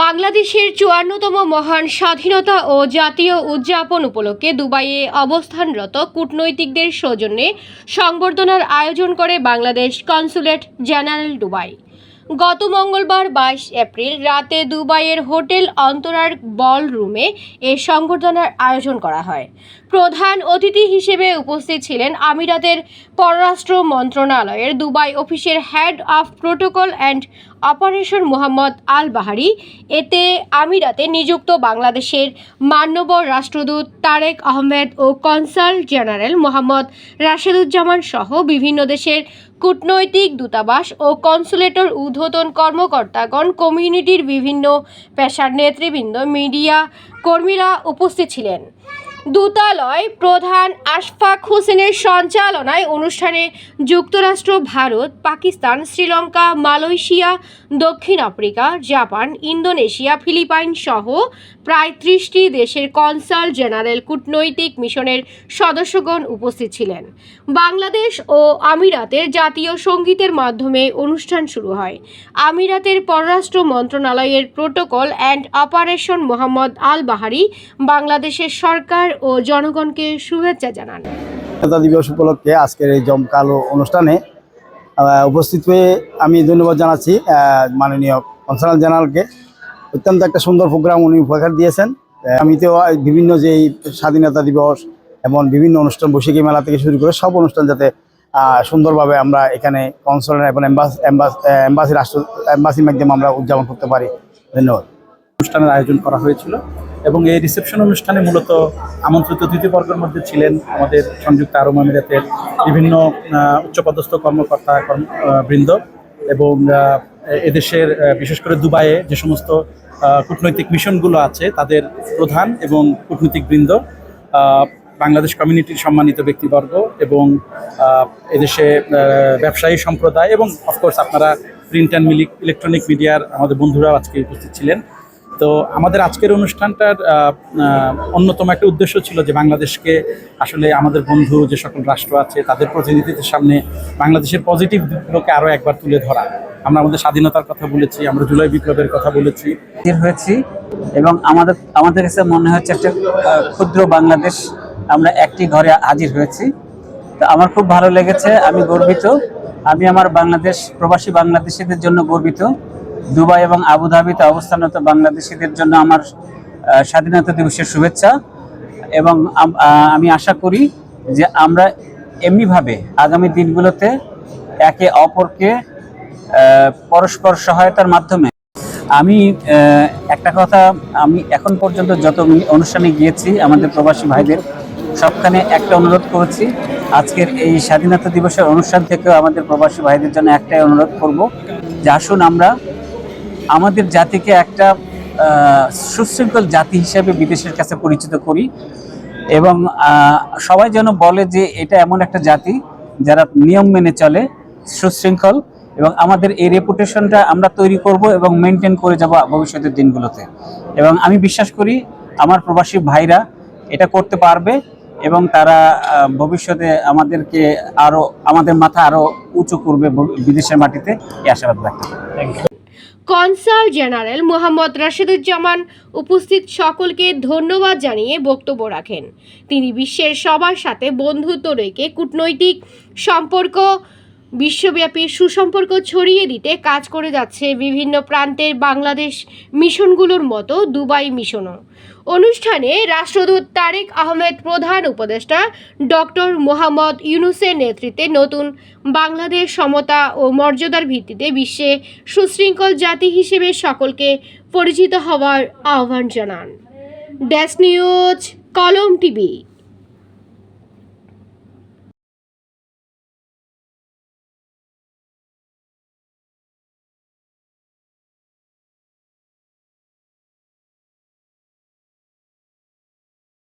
বাংলাদেশের চুয়ান্নতম মহান স্বাধীনতা ও জাতীয় উদযাপন উপলক্ষে দুবাইয়ে অবস্থানরত কূটনৈতিকদের সৌজন্যে সংবর্ধনার আয়োজন করে বাংলাদেশ কনসুলেট জেনারেল দুবাই। গত মঙ্গলবার বাইশ এপ্রিল রাতে দুবাইয়ের হোটেল অন্তরার বল রুমে এ সংবর্ধনার আয়োজন করা হয়। প্রধান অতিথি হিসেবে উপস্থিত ছিলেন আমিরাতের পররাষ্ট্র মন্ত্রণালয়ের দুবাই অফিসের head of protocol and operation Mohammad Al Bahari এতে আমিরাতে নিযুক্ত বাংলাদেশের মান্যবর রাষ্ট্রদূত তারেক আহমেদ ও কনসাল জেনারেল মোহাম্মদ রাশেদুজ্জামান সহ বিভিন্ন দেশের কূটনৈতিক দূতাবাস ও কনসুলেটর ঊর্ধ্বতন কর্মকর্তাগণ কমিউনিটির বিভিন্ন পেশার নেতৃবৃন্দ মিডিয়া কর্মীরা উপস্থিত ছিলেন। দূতালয় প্রধান আশফাক হোসেনের সঞ্চালনায় অনুষ্ঠানে যুক্তরাষ্ট্র, ভারত, পাকিস্তান, শ্রীলঙ্কা, মালয়েশিয়া, দক্ষিণ আফ্রিকা, জাপান, ইন্দোনেশিয়া, ফিলিপাইন সহ প্রায় ত্রিশটি দেশের কনসাল জেনারেল কূটনৈতিক মিশনের সদস্যগণ উপস্থিত ছিলেন। বাংলাদেশ ও আমিরাতের জাতীয় সঙ্গীতের মাধ্যমে অনুষ্ঠান শুরু হয়। আমিরাতের পররাষ্ট্র মন্ত্রণালয়ের protocol and operation Mohammad Al Bahari বাংলাদেশের সরকার ও জনগণকে শুভেচ্ছা জানান। স্বাধীনতা দিবস উপলক্ষে আজকের এই জমকালো অনুষ্ঠানে উপস্থিত হয়ে আমি ধন্যবাদ জানাচ্ছি আহ, মাননীয় কনসাল জেনারেলকে। অত্যন্ত একটা সুন্দর প্রোগ্রাম উনি উপহার দিয়েছেন। আমি তো বিভিন্ন যে স্বাধীনতা দিবস এবং বিভিন্ন অনুষ্ঠান বৈশাখী মেলা থেকে শুরু করে সব অনুষ্ঠান যাতে আহ, সুন্দরভাবে আমরা এখানে কনসাল এবং এম্বাসি রাষ্ট্র এম্বাসির মাধ্যমে আমরা উদযাপন করতে পারি। ধন্যবাদ। অনুষ্ঠানের আয়োজন করা হয়েছিল। এবং এই রিসেপশন অনুষ্ঠানে মূলত আমন্ত্রিত অতিথিবর্গের মধ্যে ছিলেন আমাদের সংযুক্ত আরব আমিরাতের বিভিন্ন উচ্চপদস্থ কর্মকর্তা, কর্ম বৃন্দ এবং এদেশের বিশেষ করে দুবাইয়ে যে সমস্ত কূটনৈতিক মিশনগুলো আছে তাদের প্রধান এবং কূটনৈতিক বৃন্দ বাংলাদেশ কমিউনিটির সম্মানিত ব্যক্তিবর্গ এবং এদেশে ব্যবসায়ী সম্প্রদায় এবং অফকোর্স আপনারা প্রিন্ট অ্যান্ড ইলেকট্রনিক মিডিয়ার আমাদের বন্ধুরাও আজকে উপস্থিত ছিলেন। তো আমাদের আজকের অনুষ্ঠানটার অন্যতম একটা উদ্দেশ্য ছিল যে বাংলাদেশকে আসলে আমাদের বন্ধু যে সকল রাষ্ট্র আছে, তাদের প্রতিনিধিদের সামনে বাংলাদেশের পজিটিভ দিকগুলোকে আরও একবার তুলে ধরা। আমরা আমাদের স্বাধীনতার কথা বলেছি, আমরা জুলাই বিপ্লবের কথা বলেছি। হয়েছি এবং আমাদের আমাদের কাছে মনে হচ্ছে একটা ক্ষুদ্র বাংলাদেশ আমরা একটি ঘরে হাজির হয়েছি। তো আমার খুব ভালো লেগেছে, আমি গর্বিত। আমি আমার বাংলাদেশ, প্রবাসী বাংলাদেশিদের জন্য গর্বিত। দুবাই এবং আবুধাবিতে অবস্থানরত বাংলাদেশিদের জন্য আমার স্বাধীনতা দিবসের শুভেচ্ছা এবং আমি আশা করি যে আমরা এমনিভাবে আগামী দিনগুলোতে একে অপরকে পরস্পর সহায়তার মাধ্যমে আমি একটা কথা আমি এখন পর্যন্ত যত অনুষ্ঠানে গিয়েছি আমাদের প্রবাসী ভাইদের সবখানে একটা অনুরোধ করেছি। আজকের এই স্বাধীনতা দিবসের অনুষ্ঠান থেকেও আমাদের প্রবাসী ভাইদের জন্য একটাই অনুরোধ করব যে আসুন আমরা আমাদের জাতিকে একটা সুশৃঙ্খল জাতি হিসেবে বিদেশের কাছে পরিচিত করি এবং সবাই যেন বলে যে এটা এমন একটা জাতি যারা নিয়ম মেনে চলে, সুশৃঙ্খল এবং আমাদের এই রেপুটেশনটা আমরা তৈরি করব এবং মেনটেন করে যাব ভবিষ্যতের দিনগুলোতে। এবং আমি বিশ্বাস করি আমার প্রবাসী ভাইরা এটা করতে পারবে এবং তারা ভবিষ্যতে আমাদেরকে আরও আমাদের মাথা আরও উঁচু করবে বিদেশের মাটিতে, এই আশাবাদ রাখতে thank you consul general Mohammad Rasheduzzaman উপস্থিত সকলকে ধন্যবাদ জানিয়ে বক্তব্য রাখেন। তিনি বিশ্বের সবার সাথে বন্ধুত্ব রেখে কূটনৈতিক সম্পর্ক বিশ্বব্যাপী সুসম্পর্ক ছড়িয়ে দিতে কাজ করে যাচ্ছে বিভিন্ন প্রান্তের বাংলাদেশ মিশনগুলোর মতো দুবাই মিশনও। অনুষ্ঠানে রাষ্ট্রদূত তারেক আহমেদ প্রধান উপদেষ্টা ডক্টর মোহাম্মদ ইউনুসের নেতৃত্বে নতুন বাংলাদেশ সমতা ও মর্যাদার ভিত্তিতে বিশ্বে সুশৃঙ্খল জাতি হিসেবে সকলকে পরিচিত হওয়ার আহ্বান জানান। Dash news, Kalom TV.